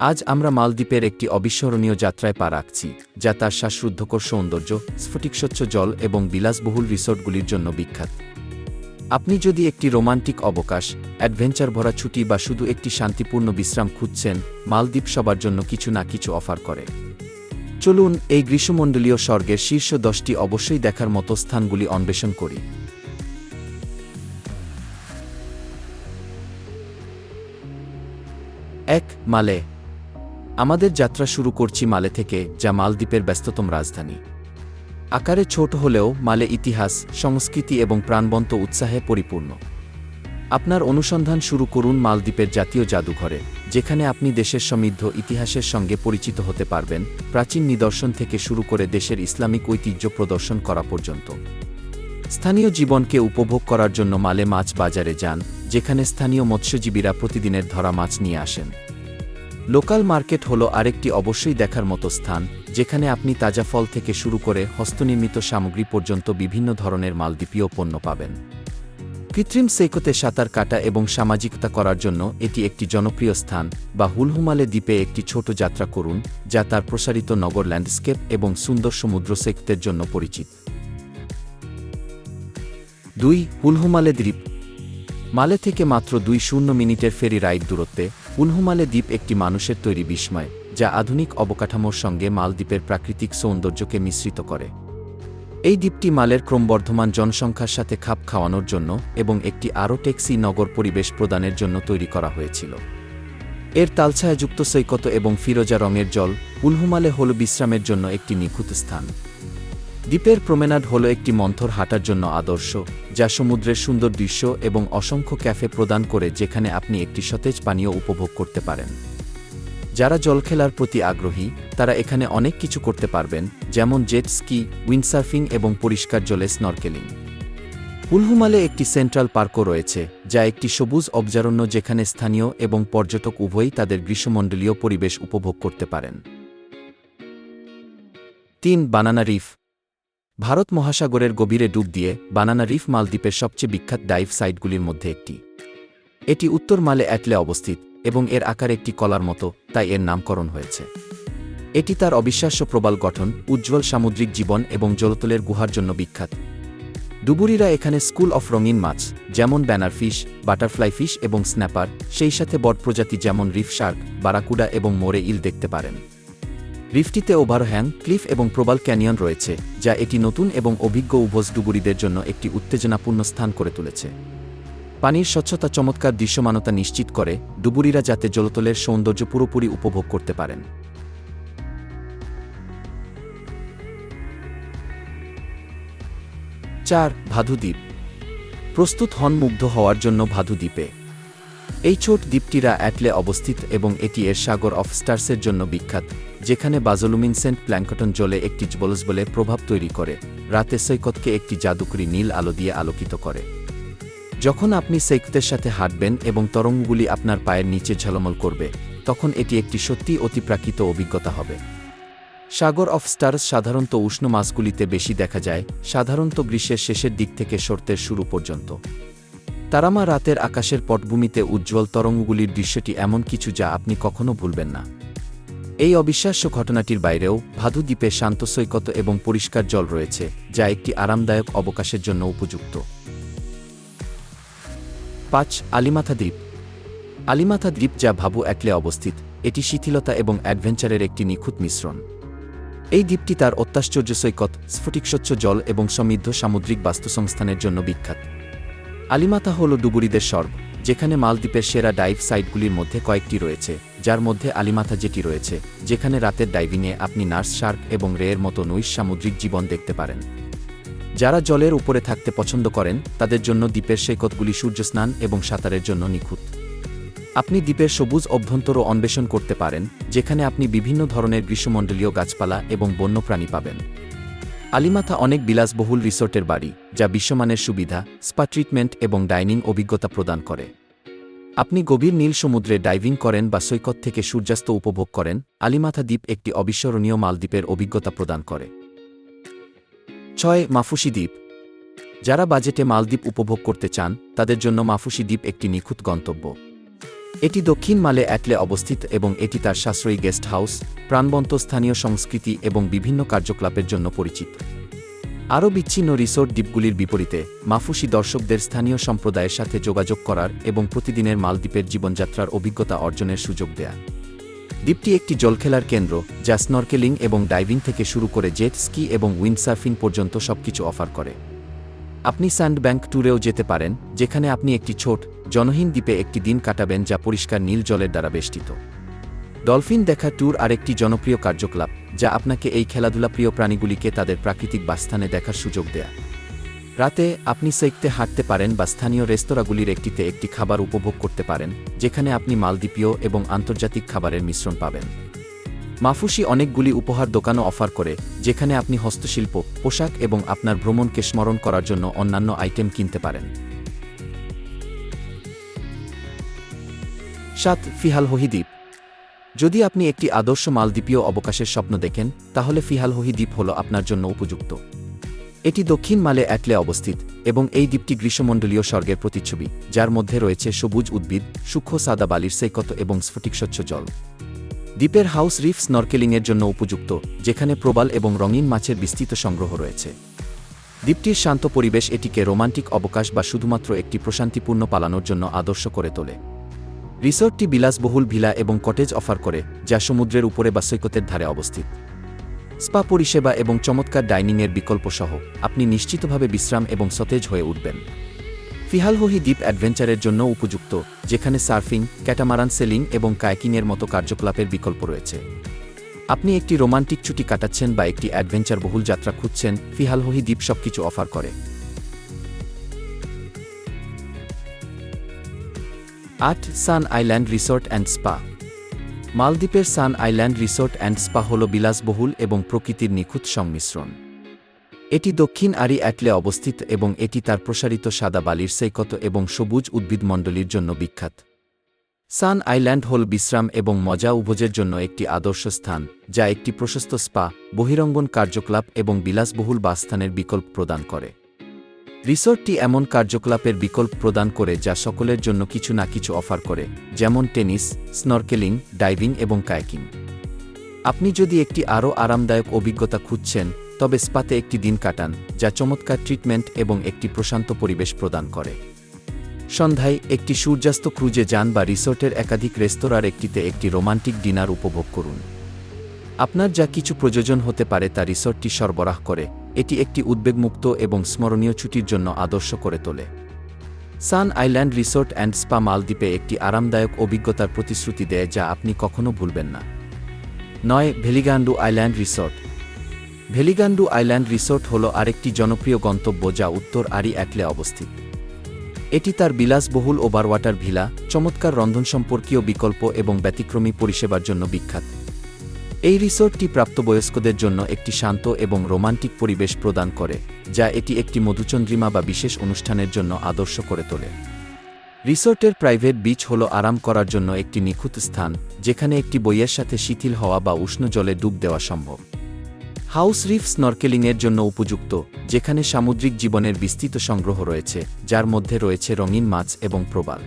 আজ আমরা মালদ্বীপের একটি অবিস্মরণীয় যাত্রায় পা রাখছি, যা তার শ্বাসরুদ্ধকর সৌন্দর্য স্ফটিকস্বচ্ছ জল এবং বিলাসবহুল রিসোর্টগুলির জন্য বিখ্যাত। আপনি যদি একটি রোমান্টিক অবকাশ অ্যাডভেঞ্চার ভরা ছুটি বা শুধু একটি শান্তিপূর্ণ বিশ্রাম খুঁজছেন, মালদ্বীপ সবার জন্য কিছু না কিছু অফার করে। চলুন এই গ্রীষ্মমণ্ডলীয় স্বর্গের শীর্ষ দশটি অবশ্যই দেখার মতো স্থানগুলি অন্বেষণ করি। এক, মালে আমাদের যাত্রা শুরু করছি মালে থেকে, যা মালদ্বীপের ব্যস্ততম রাজধানী। আকারে ছোট হলেও মালে ইতিহাস, সংস্কৃতি এবং প্রাণবন্ত উৎসাহে পরিপূর্ণ। আপনার অনুসন্ধান শুরু করুন মালদ্বীপের জাতীয় জাদুঘরে, যেখানে আপনি দেশের সমৃদ্ধ ইতিহাসের সঙ্গে পরিচিত হতে পারবেন প্রাচীন নিদর্শন থেকে শুরু করে দেশের ইসলামিক ঐতিহ্য প্রদর্শন করা পর্যন্ত। স্থানীয় জীবনকে উপভোগ করার জন্য মালে মাছ বাজারে যান, যেখানে স্থানীয় মৎস্যজীবীরা প্রতিদিনের ধরা মাছ নিয়ে আসেন। লোকাল মার্কেট হল আরেকটি অবশ্যই দেখার মতো স্থান, যেখানে আপনি তাজা ফল থেকে শুরু করে হস্তনির্মিত সামগ্রী পর্যন্ত বিভিন্ন ধরনের মালদ্বীপীয় পণ্য পাবেন। কৃত্রিম সেইকোতে সাঁতার কাটা এবং সামাজিকতা করার জন্য এটি একটি জনপ্রিয় স্থান বা হুলহুমালে দ্বীপে একটি ছোট যাত্রা করুন, যা তার প্রসারিত নগর ল্যান্ডস্কেপ এবং সুন্দর সমুদ্র সেক্তের জন্য পরিচিত। দুই, হুলহুমালে দ্বীপ। মালে থেকে মাত্র দুই শূন্য মিনিটের ফেরি রাইড দূরত্বে উনহুমালে দ্বীপ একটি মানুষের তৈরি বিস্ময়, যা আধুনিক অবকাঠামোর সঙ্গে মালদ্বীপের প্রাকৃতিক সৌন্দর্যকে মিশ্রিত করে। এই দ্বীপটি মালের ক্রমবর্ধমান জনসংখ্যার সাথে খাপ খাওয়ানোর জন্য এবং একটি আরও ট্যাক্সি নগর পরিবেশ প্রদানের জন্য তৈরি করা হয়েছিল। এর তালছায়াযুক্ত সৈকত এবং ফিরোজা রঙের জল উলহুমালে হল বিশ্রামের জন্য একটি নিখুঁত স্থান। দ্বীপের প্রমেনাড হল একটি মন্থর হাঁটার জন্য আদর্শ, যা সমুদ্রের সুন্দর দৃশ্য এবং অসংখ্য ক্যাফে প্রদান করে যেখানে আপনি একটি সতেজ পানীয় উপভোগ করতে পারেন। যারা জল খেলার প্রতি আগ্রহী, তারা এখানে অনেক কিছু করতে পারবেন, যেমন জেট স্কি, উইন্ডসার্ফিং এবং পরিষ্কার জলে স্নরকেলিং। হুলহুমালে একটি সেন্ট্রাল পার্কও রয়েছে, যা একটি সবুজ অবজারণ্য যেখানে স্থানীয় এবং পর্যটক উভয়ই তাদের গ্রীষ্মমণ্ডলীয় পরিবেশ উপভোগ করতে পারেন। তিন, বানানা রিফ। ভারত মহাসাগরের গভীরে ডুব দিয়ে বানানা রিফ মালদ্বীপের সবচেয়ে বিখ্যাত ডাইভ সাইটগুলির মধ্যে একটি। এটি উত্তর মালে অ্যাটলে অবস্থিত এবং এর আকার একটি কলার মতো, তাই এর নামকরণ হয়েছে। এটি তার অবিশ্বাস্য প্রবাল গঠন, উজ্জ্বল সামুদ্রিক জীবন এবং জলতলের গুহার জন্য বিখ্যাত। ডুবুরিরা এখানে স্কুল অফ রঙিন মাছ, যেমন ব্যানার ফিশ, বাটারফ্লাই ফিশ এবং স্ন্যাপার, সেই সাথে বট প্রজাতি যেমন রিফ শার্ক, বারাকুডা এবং মোরে ইল দেখতে পারেন। রিফটিতে ওভারহ্যাং, ক্লিফ এবং প্রবাল ক্যানিয়ন রয়েছে, যা এটি নতুন এবং অভিজ্ঞ উভোজ ডুবুরিদের জন্য একটি উত্তেজনাপূর্ণ স্থান করে তুলেছে। পানির স্বচ্ছতা চমৎকার দৃশ্যমানতা নিশ্চিত করে ডুবুরিরা যাতে জলতলের সৌন্দর্য পুরোপুরি উপভোগ করতে পারেন। চার ভাধু দ্বীপ। প্রস্তুত হন মুগ্ধ হওয়ার জন্য ভাধু দ্বীপে। এই ছোট দ্বীপটিরা অ্যাটলে অবস্থিত এবং এটি এর সাগর অফ স্টার্সের জন্য বিখ্যাত, যেখানে বাজলুমিনসেন্ট প্ল্যাঙ্কটন জলে একটি জবলস বলে প্রভাব তৈরি করে, রাতে সৈকতকে একটি জাদুকরি নীল আলো দিয়ে আলোকিত করে। যখন আপনি সৈকতের সাথে হাঁটবেন এবং তরঙ্গগুলি আপনার পায়ের নিচে ঝলমল করবে, তখন এটি একটি সত্যি অতিপ্রাকৃত অভিজ্ঞতা হবে। সাগর অফ স্টার্স সাধারণত উষ্ণ মাসগুলিতে বেশি দেখা যায়, সাধারণত গ্রীষ্মের শেষের দিক থেকে শর্তের শুরু পর্যন্ত। তারামা রাতের আকাশের পটভূমিতে উজ্জ্বল তরঙ্গগুলির দৃশ্যটি এমন কিছু যা আপনি কখনো ভুলবেন না। এই অবিশ্বাস্য ঘটনাটির বাইরেও ভাদু দ্বীপে শান্ত সৈকত এবং পরিষ্কার জল রয়েছে, যা একটি আরামদায়ক অবকাশের জন্য উপযুক্ত। পাঁচ, আলিমাথা দ্বীপ। আলিমাথা দ্বীপ যা ভাবু একলে অবস্থিত, এটি শিথিলতা এবং অ্যাডভেঞ্চারের একটি নিখুঁত মিশ্রণ। এই দ্বীপটি তার অত্যাশ্চর্য সৈকত, স্ফটিকস্বচ্ছ জল এবং সমৃদ্ধ সামুদ্রিক বাস্তুসংস্থানের জন্য বিখ্যাত। আলিমাথা হল ডুবুরিদের স্বর্গ, যেখানে মালদ্বীপের সেরা ডাইভ সাইটগুলির মধ্যে কয়েকটি রয়েছে, যার মধ্যে আলিমাথা যেটি রয়েছে, যেখানে রাতের ডাইভিংয়ে আপনি নার্স শার্ক এবং রেয়ের মতো নৈশ সামুদ্রিক জীবন দেখতে পারেন। যারা জলের উপরে থাকতে পছন্দ করেন, তাদের জন্য দ্বীপের সৈকতগুলি সূর্যস্নান এবং সাঁতারের জন্য নিখুঁত। আপনি দ্বীপের সবুজ অভ্যন্তরও অন্বেষণ করতে পারেন, যেখানে আপনি বিভিন্ন ধরনের গ্রীষ্মমণ্ডলীয় গাছপালা এবং বন্যপ্রাণী পাবেন। আলিমাথা অনেক বিলাসবহুল রিসোর্টের বাড়ি, যা বিশ্বমানের সুবিধা, স্পা ট্রিটমেন্ট এবং ডাইনিং অভিজ্ঞতা প্রদান করে। আপনি গভীর নীল সমুদ্রে ডাইভিং করেন বা সৈকত থেকে সূর্যাস্ত উপভোগ করেন, আলিমাথা দ্বীপ একটি অবিস্মরণীয় মালদ্বীপের অভিজ্ঞতা প্রদান করে। ছয়, মাফুসি দ্বীপ। যারা বাজেটে মালদ্বীপ উপভোগ করতে চান, তাদের জন্য মাফুসি দ্বীপ একটি নিখুঁত গন্তব্য। এটি দক্ষিণ মালে অ্যাটলে অবস্থিত এবং এটি তার সাশ্রয়ী গেস্ট হাউস, প্রাণবন্ত স্থানীয় সংস্কৃতি এবং বিভিন্ন কার্যকলাপের জন্য পরিচিত। আরও বিচ্ছিন্ন রিসোর্ট দ্বীপগুলির বিপরীতে, মাফুসি দর্শকদের স্থানীয় সম্প্রদায়ের সাথে যোগাযোগ করার এবং প্রতিদিনের মালদ্বীপের জীবনযাত্রার অভিজ্ঞতা অর্জনের সুযোগ দেয়া। দ্বীপটি একটি জলখেলার কেন্দ্র, যা স্নরকেলিং এবং ডাইভিং থেকে শুরু করে জেট স্কি এবং উইন্ডসার্ফিং পর্যন্ত সবকিছু অফার করে। আপনি স্যান্ডব্যাংক ট্যুরেও যেতে পারেন, যেখানে আপনি একটি ছোট, জনহীন দ্বীপে একটি দিন কাটাবেন যা পরিষ্কার নীল জলের দ্বারা বেষ্টিত। ডলফিন দেখা ট্যুর আরেকটি জনপ্রিয় কার্যকলাপ, যা আপনাকে এই খেলাধুলা প্রিয় প্রাণীগুলিকে তাদের প্রাকৃতিক বাসস্থানে দেখার সুযোগ দেয়া। রাতে আপনি সেকতে হাঁটতে পারেন বা স্থানীয় রেস্তোরাঁগুলির একটিতে একটি খাবার উপভোগ করতে পারেন, যেখানে আপনি মালদ্বীপীয় এবং আন্তর্জাতিক খাবারের মিশ্রণ পাবেন। মাফুসি অনেকগুলি উপহার দোকানও অফার করে, যেখানে আপনি হস্তশিল্প, পোশাক এবং আপনার ভ্রমণকে স্মরণ করার জন্য অন্যান্য আইটেম কিনতে পারেন। সাত ফিহালহহি দ্বীপ যদি আপনি একটি আদর্শ মালদ্বীপীয় অবকাশের স্বপ্ন দেখেন, তাহলে ফিহালহহি দ্বীপ হল আপনার জন্য উপযুক্ত। এটি দক্ষিণ মালে অ্যাটলে অবস্থিত এবং এই দ্বীপটি গ্রীষ্মমণ্ডলীয় স্বর্গের প্রতিচ্ছবি, যার মধ্যে রয়েছে সবুজ উদ্ভিদ, সূক্ষ্ম সাদা বালির সৈকত এবং স্ফটিকস্বচ্ছ জল। দ্বীপের হাউস রিফ স্নরকেলিংয়ের জন্য উপযুক্ত, যেখানে প্রবাল এবং রঙিন মাছের বিস্তৃত সংগ্রহ রয়েছে। দ্বীপটির শান্ত পরিবেশ এটিকে রোমান্টিক অবকাশ বা শুধুমাত্র একটি প্রশান্তিপূর্ণ পালানোর জন্য আদর্শ করে তোলে। রিসোর্টটি বিলাসবহুল ভিলা এবং কটেজ অফার করে, যা সমুদ্রের উপরে বা সৈকতের ধারে অবস্থিত। স্পা পরিষেবা এবং চমৎকার ডাইনিংয়ের বিকল্প সহ আপনি নিশ্চিতভাবে বিশ্রাম এবং সতেজ হয়ে উঠবেন। ফিহালহহি দ্বীপ অ্যাডভেঞ্চারের জন্য উপযুক্ত, যেখানে সার্ফিং, ক্যাটামারান সেলিং এবং কায়াকিংয়ের মতো কার্যকলাপের বিকল্প রয়েছে। আপনি একটি রোমান্টিক ছুটি কাটাচ্ছেন বা একটি অ্যাডভেঞ্চার বহুল যাত্রা খুঁজছেন ফিহালহহি দ্বীপ সবকিছু অফার করে। আট, Sun Island Resort and Spa. মালদ্বীপের Sun Island Resort and Spa হল বিলাসবহুল এবং প্রকৃতির নিখুঁত সংমিশ্রণ। এটি দক্ষিণ আরি অ্যাটলে অবস্থিত এবং এটি তার প্রসারিত সাদা বালির সৈকত এবং সবুজ উদ্ভিদমণ্ডলীর জন্য বিখ্যাত। সান আইল্যান্ড হল বিশ্রাম এবং মজা উভোজের জন্য একটি আদর্শ স্থান, যা একটি প্রশস্ত স্পা, বহিরঙ্গন কার্যকলাপ এবং বিলাসবহুল বাসস্থানের বিকল্প প্রদান করে। রিসোর্টটি এমন কার্যকলাপের বিকল্প প্রদান করে যা সকলের জন্য কিছু না কিছু অফার করে, যেমন টেনিস, স্নরকেলিং, ডাইভিং এবং কায়াকিং। আপনি যদি একটি আরও আরামদায়ক অভিজ্ঞতা খুঁজছেন তবে স্পাতে একটি দিন কাটান, যা চমৎকার ট্রিটমেন্ট এবং একটি প্রশান্ত পরিবেশ প্রদান করে। সন্ধ্যায় একটি সূর্যাস্ত ক্রুজে যান বা রিসোর্টের একাধিক রেস্তোরাঁর একটিতে একটি রোমান্টিক ডিনার উপভোগ করুন। আপনার যা কিছু প্রয়োজন হতে পারে তা রিসোর্টটি সরবরাহ করে, এটি একটি উদ্বেগমুক্ত এবং স্মরণীয় ছুটির জন্য আদর্শ করে তোলে। Sun Island Resort and Spa মালদ্বীপে একটি আরামদায়ক অভিজ্ঞতার প্রতিশ্রুতি দেয় যা আপনি কখনো ভুলবেন না। নয়, Veligandu Island Resort. Veligandu Island Resort হল আরেকটি জনপ্রিয় গন্তব্য যা উত্তর আরি অ্যাটলে অবস্থিত। এটি তার বিলাসবহুল ওভারওয়াটার ভিলা, চমৎকার রন্ধন সম্পর্কীয় বিকল্প এবং ব্যতিক্রমী পরিষেবার জন্য বিখ্যাত। এই রিসোর্টটি প্রাপ্তবয়স্কদের জন্য একটি শান্ত এবং রোমান্টিক পরিবেশ প্রদান করে, যা এটি একটি মধুচন্দ্রিমা বা বিশেষ অনুষ্ঠানের জন্য আদর্শ করে তোলে। রিসোর্টের প্রাইভেট বিচ হল আরাম করার জন্য একটি নিখুঁত স্থান, যেখানে একটি বইয়ের সাথে শিথিল হওয়া বা উষ্ণ জলে ডুব দেওয়া সম্ভব। হাউস রিফ স্নরকেলিংয়ের জন্য উপযুক্ত, যেখানে সামুদ্রিক জীবনের বিস্তৃত সংগ্রহ রয়েছে, যার মধ্যে রয়েছে রঙিন মাছ এবং প্রবাল।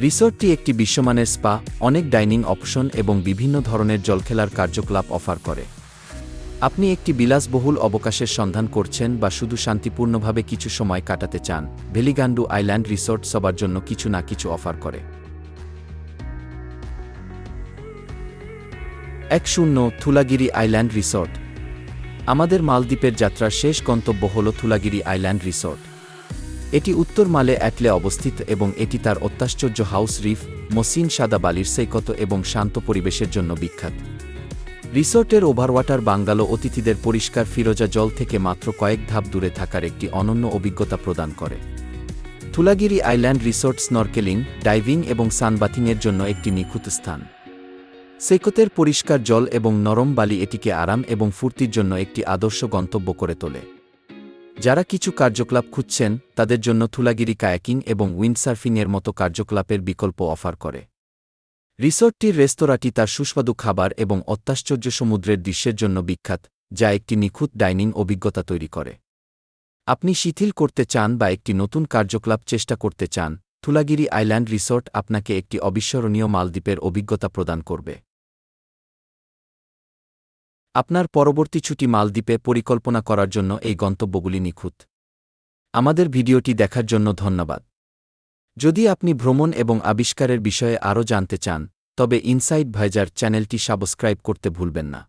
রিসোর্টটি একটি বিশ্বমানের স্পা, অনেক ডাইনিং অপশন এবং বিভিন্ন ধরনের জলখেলার কার্যকলাপ অফার করে। আপনি একটি বিলাসবহুল অবকাশের সন্ধান করছেন বা শুধু শান্তিপূর্ণভাবে কিছু সময় কাটাতে চান, ভেলিগান্ডু আইল্যান্ড রিসোর্ট সবার জন্য কিছু না কিছু অফার করে। এক শূন্য, থুলাগিরি আইল্যান্ড রিসোর্ট। আমাদের মালদ্বীপের যাত্রার শেষ গন্তব্য হল থুলাগিরি আইল্যান্ড রিসোর্ট। এটি উত্তর মালে অ্যাটলে অবস্থিত এবং এটি তার অত্যাশ্চর্য হাউস রিফ, মসিন সাদা বালির সৈকত এবং শান্ত পরিবেশের জন্য বিখ্যাত। রিসোর্টের ওভারওয়াটার বাঙ্গালো অতিথিদের পরিষ্কার ফিরোজা জল থেকে মাত্র কয়েক ধাপ দূরে থাকার একটি অনন্য অভিজ্ঞতা প্রদান করে। Thulhagiri Island Resort snorkeling, diving এবং সানবাথিংয়ের জন্য একটি নিখুঁত স্থান। সৈকতের পরিষ্কার জল এবং নরম বালি এটিকে আরাম এবং ফুর্তির জন্য একটি আদর্শ গন্তব্য করে তোলে। যারা কিছু কার্যকলাপ খুঁজছেন, তাদের জন্য থুলাগিরি কায়াকিং এবং উইন্ডসার্ফিংয়ের মতো কার্যকলাপের বিকল্প অফার করে। রিসোর্টটির রেস্তোরাঁটি তার সুস্বাদু খাবার এবং অত্যাশ্চর্য সমুদ্রের দৃশ্যের জন্য বিখ্যাত, যা একটি নিখুঁত ডাইনিং অভিজ্ঞতা তৈরি করে। আপনি শিথিল করতে চান বা একটি নতুন কার্যকলাপ চেষ্টা করতে চান, থুলাগিরি আইল্যান্ড রিসোর্ট আপনাকে একটি অবিস্মরণীয় মালদ্বীপের অভিজ্ঞতা প্রদান করবে। আপনার পরবর্তী ছুটি মালদ্বীপে পরিকল্পনা করার জন্য এই গন্তব্যগুলি নিখুঁত। আমাদের ভিডিওটি দেখার জন্য ধন্যবাদ। যদি আপনি ভ্রমণ এবং আবিষ্কারের বিষয়ে আরও জানতে চান, তবে ইনসাইড ভাইজার চ্যানেলটি সাবস্ক্রাইব করতে ভুলবেন না।